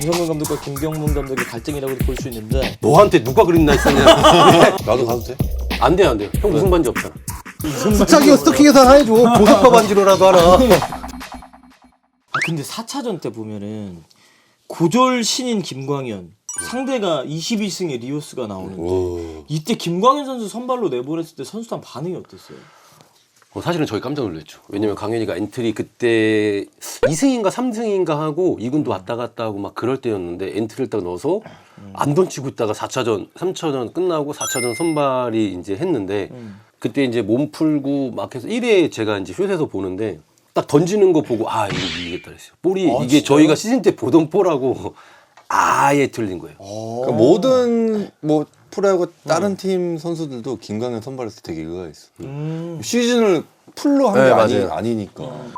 김성근 감독과 김경문 감독의 갈등이라고도 볼수 있는데 너한테 누가 그린다 했었냐? 나도 가도 돼? 안 돼요, 안 돼요. 형 우승 반지 없잖아. 부착이 스토킹 계산 해줘. 보석바 반지로라도 하라. 아 근데 4차전 때 보면은 고졸 신인 김광현 상대가 21승의 리오스가 나오는데 오. 이때 김광현 선수 선발로 내보냈을 때 선수단 반응이 어땠어요? 어, 사실은 저희 깜짝 놀랐죠. 왜냐면 강현이가 엔트리 그때 2승인가 3승인가 하고 2군도 왔다 갔다 하고 막 그럴 때였는데 엔트리를 딱 넣어서 안 던치고 있다가 4차전, 3차전 끝나고 4차전 선발이 이제 했는데 그때 이제 몸 풀고 막 해서 1회 제가 이제 슛에서 보는데 딱 던지는 거 보고 아, 이거 이기겠다 그랬어요. 볼이 아, 이게 진짜요? 저희가 시즌 때 보던 볼하고 아예 틀린 거예요. 그러니까 모든 뭐 프로야구 다른 팀 선수들도 김광현 선발에서 되게 의가 있어. 음. 시즌을 풀로 한 게 네, 아니, 맞아요. 아니니까.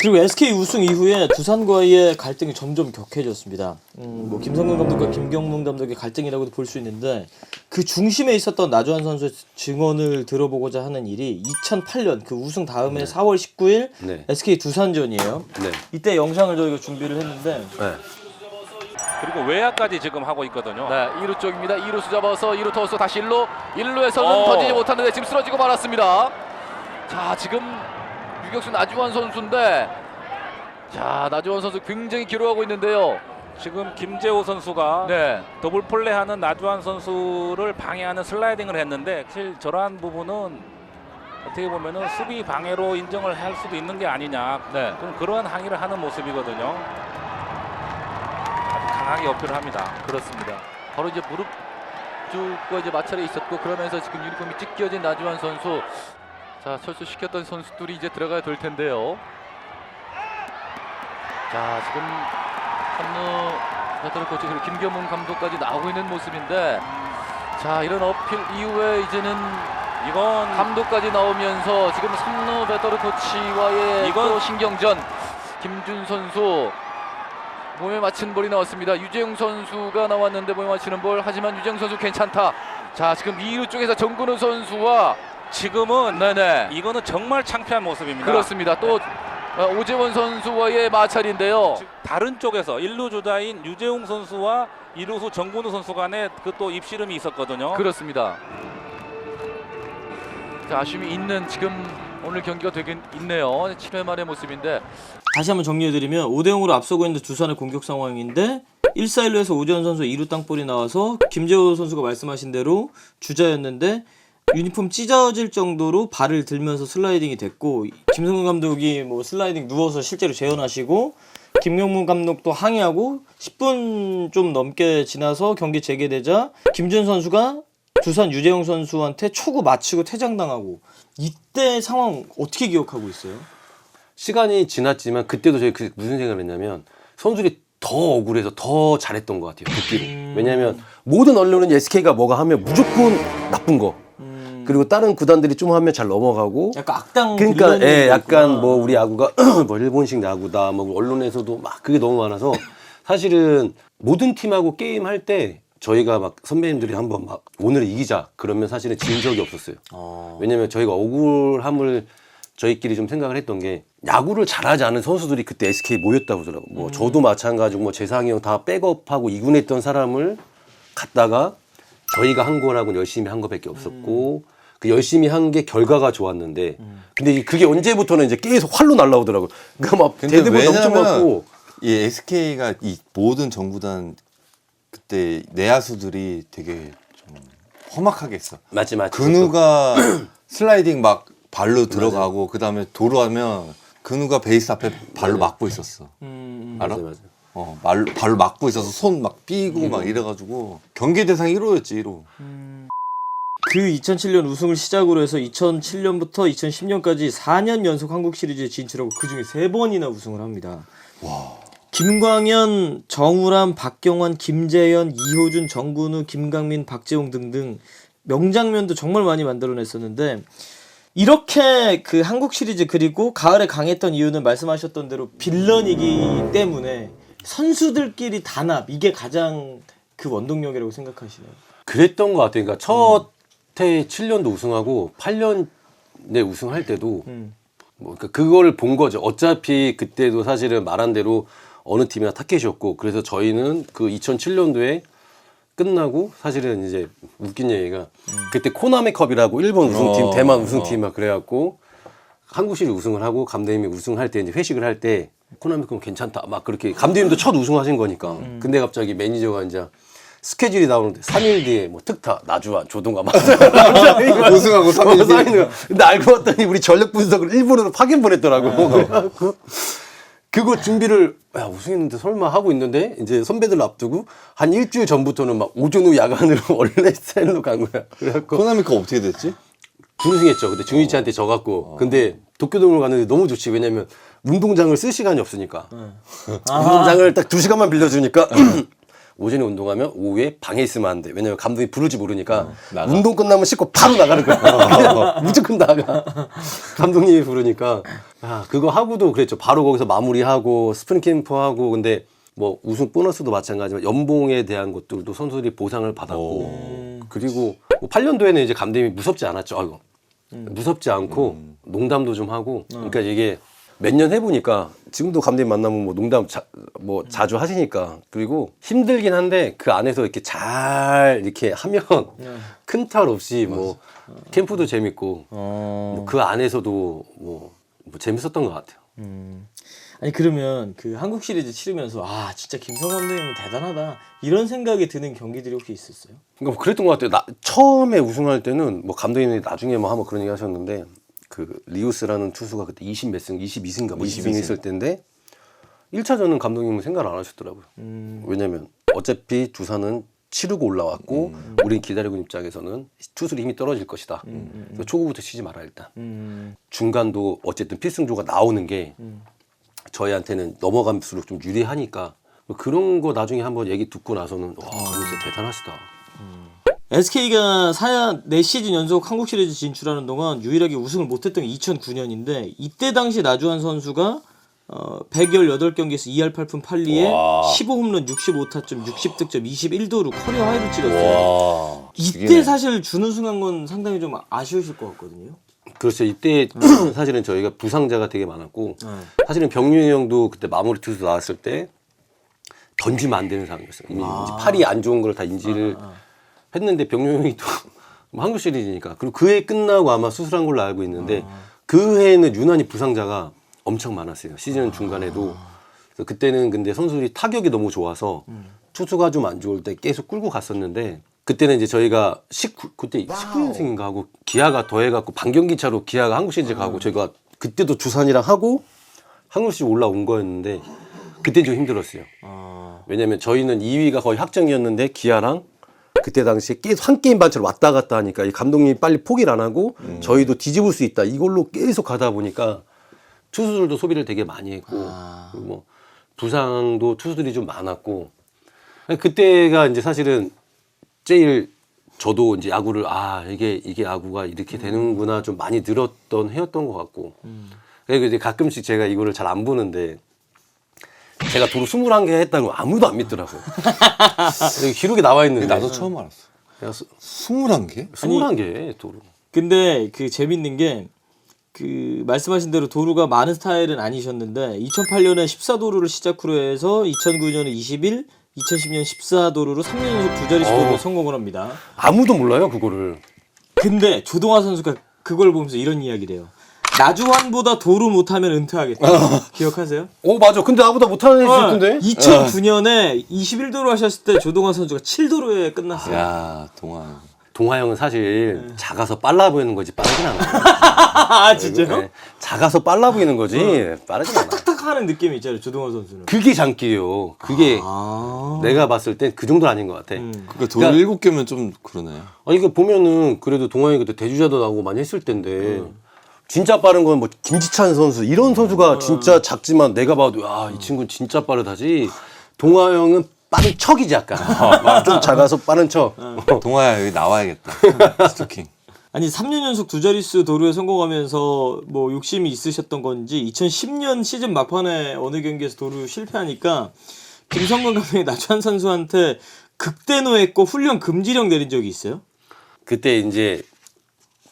그리고 SK 우승 이후에 두산과의 갈등이 점점 격해졌습니다. 음, 뭐 김성근 감독과 김경문 감독의 갈등이라고도 볼 수 있는데 그 중심에 있었던 나주환 선수의 증언을 들어보고자 하는 일이 2008년 그 우승 다음에 4월 19일 네. SK 두산전이에요. 네. 이때 영상을 저희가 준비를 했는데 네. 그리고 외야까지 지금 하고 있거든요. 네, 2루 쪽입니다. 2루수 잡아서 2루投수 다시 1루. 1루에서는 어. 던지지 못하는데 지금 쓰러지고 말았습니다. 자, 지금 유격수 나주환 선수인데 자, 나주환 선수 굉장히 기로하고 있는데요. 지금 김재호 선수가 네. 더블 플레이하는 나주환 선수를 방해하는 슬라이딩을 했는데 사실 저러한 부분은 어떻게 보면은 수비 방해로 인정을 할 수도 있는 게 아니냐. 네. 그럼 그러한 항의를 하는 모습이거든요. 강하게 어필을 합니다. 그렇습니다. 바로 이제 무릎 쪽과 이제 마찰이 있었고 그러면서 지금 유니폼이 찢겨진 나주환 선수. 자, 철수시켰던 선수들이 이제 들어가야 될 텐데요. 자, 지금 한루 베터럴 코치 그리고 김경문 감독까지 나오고 있는 모습인데 자, 이런 어필 이후에 이제는 이건 감독까지 나오면서 지금 3루 베터르 코치와의 이건- 또 신경전 김준 선수 몸에 맞힌 볼이 나왔습니다. 유재용 선수가 나왔는데 몸에 맞히는 볼 하지만 유재용 선수 괜찮다. 자 지금 2루 쪽에서 정근우 선수와 지금은 네네 이거는 정말 창피한 모습입니다. 그렇습니다. 또 어, 오재원 선수와의 마찰인데요. 즉, 다른 쪽에서 1루 주자인 유재웅 선수와 2루수 정근우 선수 간에 그 또 입씨름이 있었거든요. 그렇습니다. 자, 아쉬움이 있는 지금 오늘 경기가 되긴 있네요. 7회 말의 모습인데 다시 한번 정리해드리면 5대0으로 앞서고 있는 두산의 공격 상황인데 1사 1루에서 오재원 선수 2루 땅볼이 나와서 김재호 선수가 말씀하신 대로 주자였는데 유니폼 찢어질 정도로 발을 들면서 슬라이딩이 됐고 김성근 감독이 뭐 슬라이딩 누워서 실제로 재현하시고 김경문 감독도 항의하고 10분 좀 넘게 지나서 경기 재개되자 김준 선수가 두산 유재영 선수한테 초구 맞히고 퇴장당하고 이때 상황 어떻게 기억하고 있어요? 시간이 지났지만 그때도 저희 그 무슨 생각을 했냐면 선수들이 더 억울해서 더 잘했던 것 같아요. 듣기로. 왜냐하면 모든 언론은 SK가 뭐가 하면 무조건 나쁜 거. 그리고 다른 구단들이 좀 하면 잘 넘어가고. 약간 악당 그러니까 예, 약간. 뭐 우리 야구가 뭐 일본식 야구다. 뭐 언론에서도 막 그게 너무 많아서 사실은 모든 팀하고 게임 할 때 저희가 막 선배님들이 한번 막 오늘 이기자 그러면 사실은 진 적이 없었어요. 어. 왜냐면 저희가 억울함을 저희끼리 좀 생각을 했던 게 야구를 잘하지 않은 선수들이 그때 SK 모였다고 하더라고. 뭐 저도 마찬가지고 뭐 재상이 형 다 백업하고 이군했던 사람을 갖다가 저희가 한 거라고 열심히 한 거밖에 없었고 그 열심히 한 게 결과가 좋았는데 근데 이- 그게 언제부터는 이제 계속 활로 날라오더라고요. 그러니까 막 근데 대대본 엄청 왜냐면 많고 이 SK가 이 모든 정구단 그때 내야수들이 되게 좀 험악하게 했어. 맞지 맞지. 근우가 슬라이딩 막 발로 들어가고 그 다음에 도로하면 근우가 베이스 앞에 발로 막고 있었어. 음, 알아? 맞아 맞아. 어, 말, 발로 막고 있어서 손 막 삐고 막 이래가지고 경기 대상 1호였지 1호. 그 2007년 우승을 시작으로 해서 2007년부터 2010년까지 4년 연속 한국 시리즈에 진출하고 그 중에 세 번이나 우승을 합니다. 김광현, 정우람, 박경환, 김재현, 이호준, 정근우, 김강민, 박재홍 등등 명장면도 정말 많이 만들어냈었는데 이렇게 그 한국 시리즈 그리고 가을에 강했던 이유는 말씀하셨던 대로 빌런이기 때문에 선수들끼리 단합 이게 가장 그 원동력이라고 생각하시나요? 그랬던 것 같아요. 그러니까 첫해 7년도 우승하고 8년에 우승할 때도 음. 뭐 그러니까 그걸 본 거죠. 어차피 그때도 사실은 말한 대로 어느 팀이나 타켓이었고 그래서 저희는 그 2007년도에 끝나고 사실은 이제 웃긴 얘기가 그때 코나미컵이라고 일본 우승팀, 어, 대만 우승팀 막 그래갖고 한국 시리 우승을 하고 감독님이 우승할 때 이제 회식을 할 때 코나미컵 괜찮다 막 그렇게 감독님도 첫 우승하신 거니까 근데 갑자기 매니저가 이제 스케줄이 나오는데 3일 뒤에 뭐 특타 나주와 조동아 막 우승하고 3일 뒤에. 사인을. 근데 알고 봤더니 우리 전력 분석을 일본으로 파견 보냈더라고. 그래갖고 그거 준비를 야 우승했는데 설마 하고 있는데 이제 선배들 앞두고 한 일주일 전부터는 막 오전 후 야간으로 원래 스타일로 간 거야. 그래갖고 코나미컵 어떻게 됐지? 준우승했죠. 근데 중이치한테 져갖고. 근데 도쿄돔을 갔는데 너무 좋지. 왜냐면 운동장을 쓸 시간이 없으니까. 운동장을 딱 두 시간만 빌려주니까 오전에 운동하면 오후에 방에 있으면 안 돼. 왜냐면 감독이 부를지 모르니까 나가. 운동 끝나면 씻고 바로 나가는 거야. 그냥 무조건 나가. 감독님이 부르니까. 아, 그거 하고도 그랬죠. 바로 거기서 마무리하고 스프링 캠프 하고 근데 뭐 우승 보너스도 마찬가지지만 연봉에 대한 것들도 선수들이 보상을 받았고 그리고 뭐 8년도에는 이제 감독님이 무섭지 않았죠. 아이고. 무섭지 않고 농담도 좀 하고 그러니까 이게 몇 년 해보니까 지금도 감독님 만나면 뭐 농담 자, 뭐 자주 하시니까 그리고 힘들긴 한데 그 안에서 이렇게 잘 이렇게 하면 큰 탈 없이 뭐 캠프도 재밌고 어. 뭐그 안에서도 뭐, 뭐 재밌었던 것 같아요. 아니 그러면 그 한국 시리즈 치르면서 아 진짜 김성 감독님은 대단하다 이런 생각이 드는 경기들이 혹시 있었어요? 그러니까 뭐 그랬던 것 같아요. 나, 처음에 우승할 때는 뭐 감독님이 나중에 뭐 한번 그런 얘기 하셨는데 그 리우스라는 투수가 그때 20몇 승, 22승인가 뭐 22승 했을 때인데 1차전은 감독님은 생각 안 하셨더라고요. 왜냐면 어차피 두산은 치르고 올라왔고 우린 기다리고 있는 입장에서는 투수의 힘이 떨어질 것이다. 그래서 초구부터 치지 마라 일단. 음. 중간도 어쨌든 필승조가 나오는 게 저희한테는 넘어갈수록 좀 유리하니까 그런 거 나중에 한번 얘기 듣고 나서는 와 진짜 대단하시다. SK가 4, 4시즌 연속 한국 시리즈 진출하는 동안 유일하게 우승을 못했던 게 2009년인데 이때 당시 나주환 선수가 어, 118경기에서 2할 8푼 8리에 와. 15홈런 65타점 60득점 21도루 커리어 하이를 찍었어요. 와. 이때 죽이네. 사실 준우승한 건 상당히 좀 아쉬우실 것 같거든요. 그렇죠. 이때 사실은 저희가 부상자가 되게 많았고 네. 사실은 병윤이 형도 그때 마무리 투수 나왔을 때 던지면 안 되는 상황이었어요. 이미 이제 팔이 안 좋은 걸 다 인지를 했는데 형이 또 한국 시리즈니까. 그리고 그 해 끝나고 아마 수술한 걸로 알고 있는데 그 해에는 유난히 부상자가 엄청 많았어요. 시즌 중간에도. 그래서 그때는 근데 선수들이 타격이 너무 좋아서 투수가 좀 안 좋을 때 계속 끌고 갔었는데 그때는 이제 저희가 19 그때 19년생인가 하고 기아가 더해갖고 반경기 차로 기아가 한국 시리즈 가고 저희가 그때도 두산이랑 하고 한국 시리즈 올라온 거였는데 그때 좀 힘들었어요. 왜냐면 저희는 2위가 거의 확정이었는데 기아랑 그때 당시에 계속 한 게임 반차로 왔다 갔다 하니까 이 감독님이 빨리 포기를 안 하고 저희도 뒤집을 수 있다. 이걸로 계속 가다 보니까 투수들도 소비를 되게 많이 했고 그리고 뭐 부상도 투수들이 좀 많았고. 그때가 이제 사실은 제일 저도 이제 야구를 아 이게 이게 야구가 이렇게 되는구나 좀 많이 늘었던 해였던 것 같고. 그리고 이제 가끔씩 제가 이거를 잘 안 보는데 제가 도로 21개 했다는 거 아무도 안 믿더라고요. 여기 기록에 나와 있는데 나도 처음 알았어. 내가 수- 21개? 21개 도로. 근데 그 재밌는 게 그 말씀하신 대로 도루가 많은 스타일은 아니셨는데 2008년에 14도루를 시작으로 해서 2009년에 21, 2010년 14도루로 3년 연속 두 자릿수 도루에 어. 성공을 합니다. 아무도 몰라요 그거를. 근데 조동아 선수가 그걸 보면서 이런 이야기를 해요. 나주환보다 도루 못하면 은퇴하겠다. 기억하세요? 오 맞아. 근데 나보다 못하는 애어. 있을 텐데. 2009년에 21도루 하셨을 때 조동아 선수가 7도루에 끝났어요. 야, 동안. 동화 형은 사실 작아서 빨라 보이는 거지 빠르진 않아. 아 진짜요? 네. 작아서 빨라 보이는 거지 빠르진 않아. 딱 하는 느낌이 있잖아요 조동아 선수는. 그게 장기예요. 그게 아. 내가 봤을 땐 그 정도는 아닌 것 같아. 음. 그러니까 돌 일곱 개면 좀 그러네. 아니 이거 보면은 그래도 동환이 그때 대주자도 나오고 많이 했을 텐데 진짜 빠른 건 뭐 김지찬 선수. 이런 선수가 진짜 작지만 내가 봐도 야이 친구 는 진짜 빠르다지. 동화 형은 빠른 척이지 약간 좀 작아서 빠른 척. 동아야 여기 나와야겠다. 스토킹. 아니 3년 연속 두 자릿수 도루에 성공하면서 뭐 욕심이 있으셨던 건지 2010년 시즌 막판에 어느 경기에서 도루 실패하니까 김성근 감독이 나주한 선수한테 극대노했고 훈련 금지령 내린 적이 있어요? 그때 이제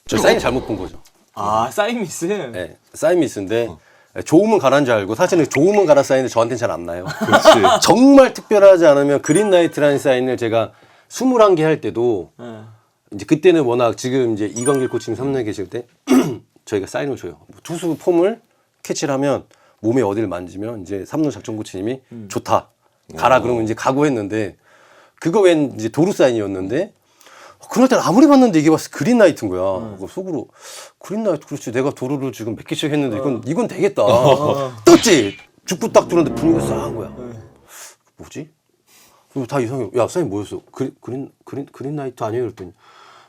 저 사인 잘못 본 거죠 아 사인 미스. 네, 사인 미스인데 좋으면 가라는 줄 알고 사실은 좋으면 가라 사인을 저한테는 잘 안 나요. 그렇지. 정말 특별하지 않으면 그린라이트라는 사인을 제가 21개 할 때도 예. 이제 그때는 워낙 지금 이제 이광길 코치님 3년에 계실 때 저희가 사인을 줘요. 뭐 투수 폼을 캐치를 하면 몸에 어디를 만지면 이제 3루 작전 코치님이 좋다. 가라 그러면 이제 가고 했는데 그거 웬 이제 도루 사인이었는데 그럴 땐 아무리 봤는데 이게 봤을 때 그린라이트인 거야. 그거 속으로 그린라이트 그렇지 내가 도루를 지금 몇 개씩 했는데 이건 이건 되겠다. 떴지. 죽고 딱 들었는데 분위기가 싸한 거야. 뭐지? 그리고 다 이상해. 야, 사장님 뭐였어? 그린, 그린, 그린, 그린라이트 아니에요? 그랬더니.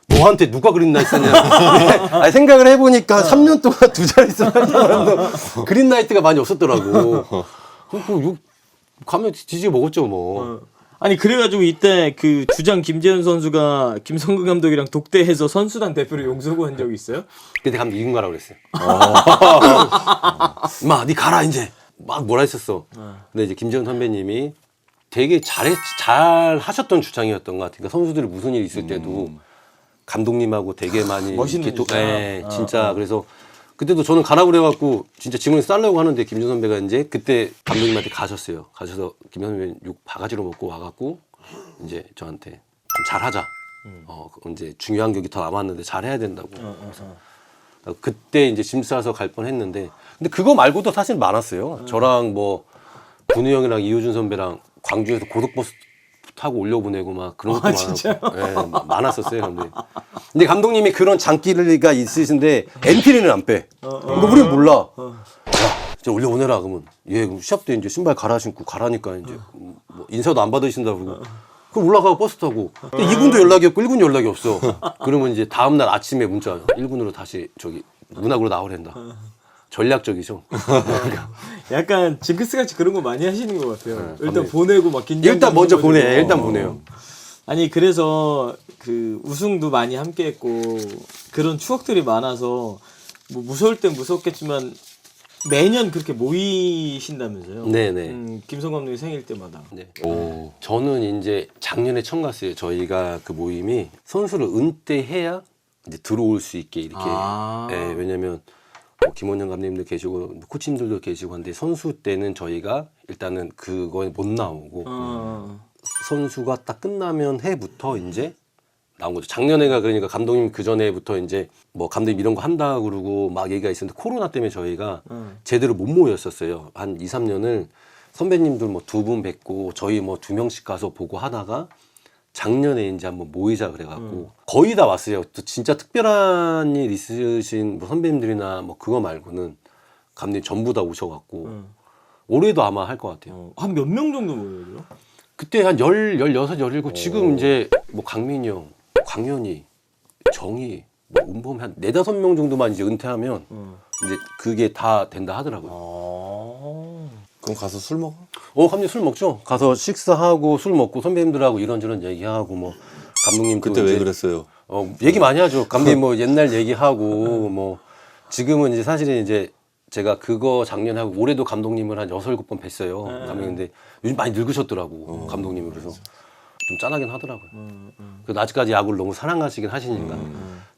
너한테 누가 그린라이트 썼냐? 아니, 생각을 해보니까 3년 동안 두 자리 써가지고 그린라이트가 많이 없었더라고. 그리고 육, 가면 뒤지게 먹었죠, 뭐. 아니 그래가지고 이때 그 주장 김재현 선수가 김성근 감독이랑 독대해서 선수단 대표를 용서구한 적이 있어요? 그때 감독 이군 가라고 그랬어요. 마, 니 가라, 이제. 막 뭐라 했었어. 근데 이제 김재현 선배님이 되게 잘해, 잘 하셨던 주장이었던 것 같아요. 그러니까 선수들이 무슨 일 있을 때도 감독님하고 되게 많이 멋있는 이렇게 또- 주장. 예, 아, 진짜 그래서 그때도 저는 가라 그래갖고 진짜 질문을 싸려고 하는데 김준 선배가 이제 그때 감독님한테 가셨어요. 가셔서 김준 선배 욕 바가지로 먹고 와갖고 이제 저한테 좀 잘하자. 어 이제 중요한 격이 더 남았는데 잘해야 된다고. 그래서 그때 이제 짐 싸서 갈 뻔했는데 근데 그거 말고도 사실 많았어요. 저랑 뭐 군우 형이랑 이호준 선배랑 광주에서 고속버스 타고 올려보내고 막 그런 것도 아, 많았고? 예, 마- 많았었어요 감독님. 근데 감독님이 그런 장기가 있으신데 엔트리는 안 빼. 근데 우리는 몰라. 야, 이제 올려보내라 그러면. 예 그럼 시합 때 이제 신발 갈아 신고 가라니까 이제. 뭐 인사도 안 받으신다 그러고. 그럼 올라가고 버스 타고. 근데 2군도 연락이 없고 1군 연락이 없어. 그러면 이제 다음 날 아침에 문자 1군으로 다시 저기 문학으로 나오랜다 전략적이죠 약간 징크스 같이 그런 거 많이 하시는 것 같아요. 일단 감독님. 보내고 막 긴장. 일단 먼저. 보내 일단 보내요 아니 그래서 그 우승도 많이 함께했고 그런 추억들이 많아서 뭐 무서울 땐 무섭겠지만 매년 그렇게 모이신다면서요? 네네. 음, 김성 감독님 생일 때마다. 네. 오. 저는 이제 작년에 처음 갔어요. 저희가 그 모임이 선수를 은퇴해야 이제 들어올 수 있게 이렇게. 아. 예, 왜냐면 뭐 김원영 감독님도 계시고 뭐 코치님들도 계시고 한데 선수 때는 저희가 일단은 그거에 못 나오고 어. 선수가 딱 끝나면 해부터 이제 나온 거죠. 작년에가 그러니까 감독님 그 전에부터 이제 뭐 감독님 이런 거 한다 그러고 막 얘기가 있었는데 코로나 때문에 저희가 음. 제대로 못 모였었어요. 한 2, 3년을 선배님들 뭐 두 분 뵙고 저희 뭐 두 명씩 가서 보고 하다가 작년에 이제 한번 모이자 그래갖고 거의 다 왔어요. 또 진짜 특별한 일 있으신 뭐 선배님들이나 뭐 그거 말고는 감독님 전부 다 오셔갖고 음. 올해도 아마 할 것 같아요. 어, 한몇 명 정도 모여요? 그때 한 열, 열여섯, 열일곱 지금 이제 뭐 강민이 형, 광현이, 정희, 뭐 은범 한 네다섯 명 정도만 이제 은퇴하면 음. 이제 그게 다 된다 하더라고요. 아. 그럼 가서 술 먹어? 어, 감독님 술 먹죠? 가서 식사하고 술 먹고 선배님들하고 이런저런 얘기하고 뭐 감독님 또 그때 왜 이제 그랬어요? 어, 얘기 많이 하죠. 감독님 뭐 옛날 얘기하고 뭐 지금은 이제 사실은 이제 제가 그거 작년에 하고 올해도 감독님을 한 여섯 일곱 번 뵀어요. 감독님 근데 요즘 많이 늙으셨더라고 감독님이 그래서 좀 짠하긴 하더라고요. 그래도 아직까지 야구를 너무 사랑하시긴 하시니까.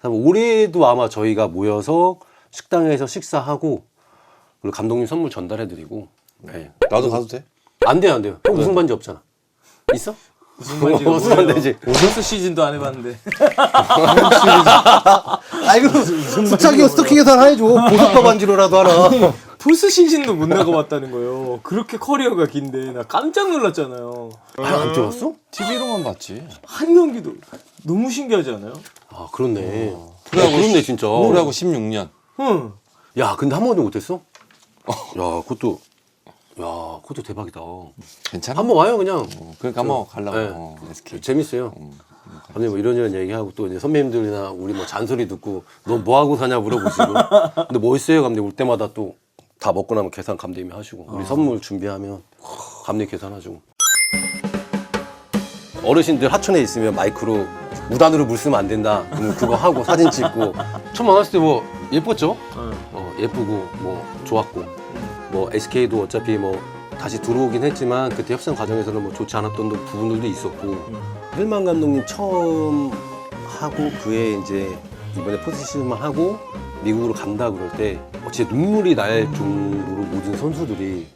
그래서 올해도 아마 저희가 모여서 식당에서 식사하고 그리고 감독님 선물 전달해드리고. 네. 나도 가도 돼? 안 돼요, 안 돼요. 형 우승 반지 없잖아. 있어? 무슨 말인지 무슨 안 되지. 오버스 시즌도 안 해봤는데. 아이 그럼 수착이 스토킹에서 하나 해줘. 보석바 반지로라도 하나. 포스 시즌도 못 나가봤다는 거예요. 그렇게 커리어가 긴데 나 깜짝 놀랐잖아요. 아안 찍었어? TV로만 봤지. 한 경기도 너무 신기하지 않아요? 아 그렇네. 어, 프로야구 그렇네 시- 진짜. 프로야구 16년. 응. 야 근데 한 번도 못했어? 야 그것도 야 그것도 대박이다. 괜찮아? 한번 와요 그냥. 어, 그러니까 한번 가려고. 네. 어, SK. 재밌어요. 아니 뭐 이런저런 얘기하고 또 이제 선배님들이나 우리 뭐 잔소리 듣고 너 뭐 하고 사냐 물어보시고 근데 뭐 있어요 감독님 올 때마다 또 다 먹고 나면 계산 감독님이 하시고 우리 선물 준비하면 감독님 계산하시고 어르신들 하천에 있으면 마이크로 무단으로 물 쓰면 안 된다 그러면 그거 하고 사진 찍고 처음 만났을 때 뭐 예뻤죠? 어, 예쁘고 뭐 좋았고 뭐 SK도 어차피 뭐 다시 들어오긴 했지만 그때 협상 과정에서는 뭐 좋지 않았던 부분들도 있었고. 헬만 감독님 처음 하고 그에 이제 이번에 포지션만 하고 미국으로 간다 그럴 때 어, 진짜 눈물이 날 정도로 모든 선수들이